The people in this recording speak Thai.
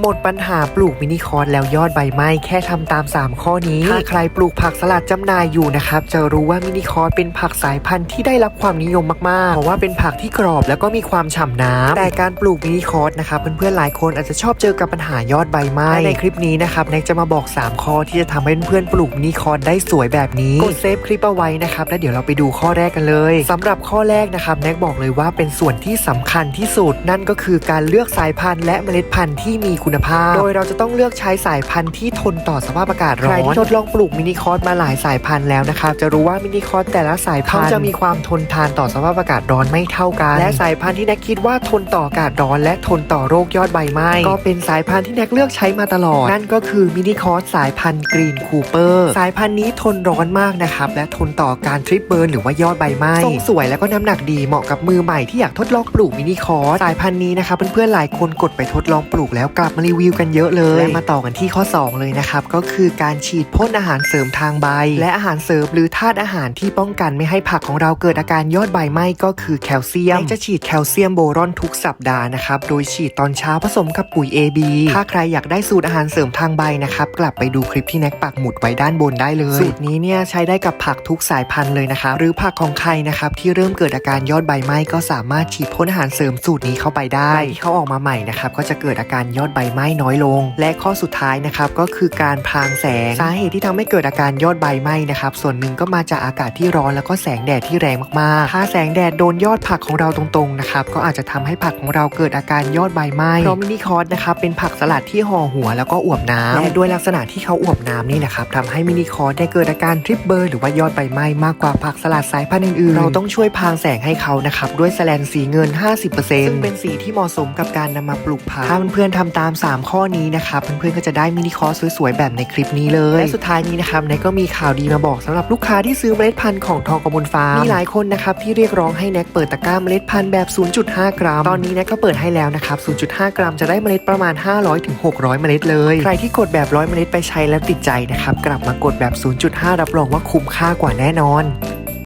หมดปัญหาปลูกมินิคอร์สแล้วยอดใบไหม้แค่ทำตาม 3 ข้อนี้ ถ้าใครปลูกผักสลัดจำหน่ายอยู่นะครับ จะรู้ว่ามินิคอร์สเป็นผักสายพันธุ์ที่ได้รับความนิยมมากๆ เพราะว่าเป็นผักที่กรอบแล้วก็มีความฉ่ำน้ำแต่การปลูกมินิคอร์สนะครับเพื่อนๆหลายคนอาจจะชอบเจอกับปัญหายอดใบไหม้และในคลิปนี้นะครับแน็กจะมาบอก 3 ข้อที่จะทำให้เพื่อนๆปลูกมินิคอร์สได้สวยแบบนี้กดเซฟคลิปเอาไว้นะครับแล้วเดี๋ยวเราไปดูข้อแรกกันเลยสำหรับข้อแรกนะครับแน็กบอกเลยว่าเป็นส่วนที่สำคัญที่สุดนั่นก็คือการเลือกสายพันธุ์และเมล็ดพันธุ์ที่มีคุณภาพ โดยเราจะต้องเลือกใช้สายพันธุ์ที่ทนต่อสภาพอากาศร้อน ใครที่ทดลองปลูกมินิคอร์สมาหลายสายพันธุ์แล้วนะครับจะรู้ว่ามินิคอร์สแต่ละสายพันธุ์เขาจะมีความทนทานต่อสภาพอากาศร้อนไม่เท่ากัน และสายพันธุ์ที่แน็กคิดว่าทนต่ออากาศร้อนและทนต่อโรคยอดใบไหม้ก็เป็นสายพันธุ์ที่แน็กเลือกใช้มาตลอด นั่นก็คือมินิคอร์สสายพันธุ์กรีนคูเปอร์สายพันธุ์นี้ทนร้อนมากนะครับและทนต่อการทริปเบิร์นหรือว่ายอดใบไหม้ทรงสวยแล้วก็น้ำหนักดีเหมาะกับมือใหม่ที่อยากทดลองปลูกมินิคอร์สสายพันธุ์นี้นะครับเพื่อนๆหลายคนกดไปทดลองปลูกแล้วกลับมารีวิวกันเยอะเลยและมาต่อกันที่ข้อ 2 เลยนะครับ ก็คือการฉีดพ่นอาหารเสริมทางใบ และอาหารเสริมหรือธาตุอาหารที่ป้องกันไม่ให้ผักของเราเกิดอาการยอดใบไหม้ก็คือแคลเซียมจะฉีดแคลเซียมโบรอนทุกสัปดาห์นะครับโดยฉีดตอนเช้าผสมกับปุ๋ย AB ถ้าใครอยากได้สูตรอาหารเสริมทางใบนะครับกลับไปดูคลิปที่แน็กปักหมุดไว้ด้านบนได้เลยสูตรนี้เนี่ยใช้ได้กับผักทุกสายพันธุ์เลยนะครับหรือผักของใครนะครับที่เริ่มเกิดอาการยอดใบไหม้ก็สามารถฉีดพ่นอาหารเสริมสูตรนี้เข้าไปได้ที่เขาออกมาใหม่นะครับก็จะเกิดอาการยอดใบไหม้น้อยลง และข้อสุดท้ายนะครับก็คือการพรางแสงสาเหตุที่ทำให้เกิดอาการยอดใบไหม้นะครับส่วนหนึ่งก็มาจากอากาศที่ร้อนแล้วก็แสงแดดที่แรงมากๆ ถ้าแสงแดดโดนยอดผักของเราตรงๆนะครับก็อาจจะทำให้ผักของเราเกิดอาการยอดใบไหม้เพราะมินิคอร์สนะครับเป็นผักสลัดที่ห่อหัวแล้วก็อวบน้ำและด้วยลักษณะที่เขาอวบน้ำนี่นะครับทำให้มินิคอร์สได้เกิดอาการทริปเบอร์หรือว่ายอดใบไหม้มากกว่าผักสลัดสายพันธุ์อื่นๆเราต้องช่วยพรางแสงให้เขานะครับด้วยแสแลนสีเงิน 50%ซึ่งเป็นสีที่เหมาะสมกับการนำมาปลูกผักถ้าเพื่อนๆทำตาม3 ข้อนี้นะครับเพื่อนๆก็จะได้มินิคอร์สสวยๆแบบในคลิปนี้เลยและสุดท้ายนี้นะครับแน็กก็มีข่าวดีมาบอกสำหรับลูกค้าที่ซื้อเมล็ดพันธุ์ของทองกมลฟาร์มมีหลายคนนะครับที่เรียกร้องให้แน็กเปิดตะกร้าเมล็ดพันธุ์แบบ 0.5 กรัม ตอนนี้แน็กก็เปิดให้แล้วนะครับ 0.5 กรัมจะได้เมล็ดประมาณ 500-600 เมล็ดเลย ใครที่กดแบบ 100 เมล็ดไปใช้แล้วติดใจนะครับกลับมากดแบบ 0.5 รับรองว่าคุ้มค่ากว่าแน่นอน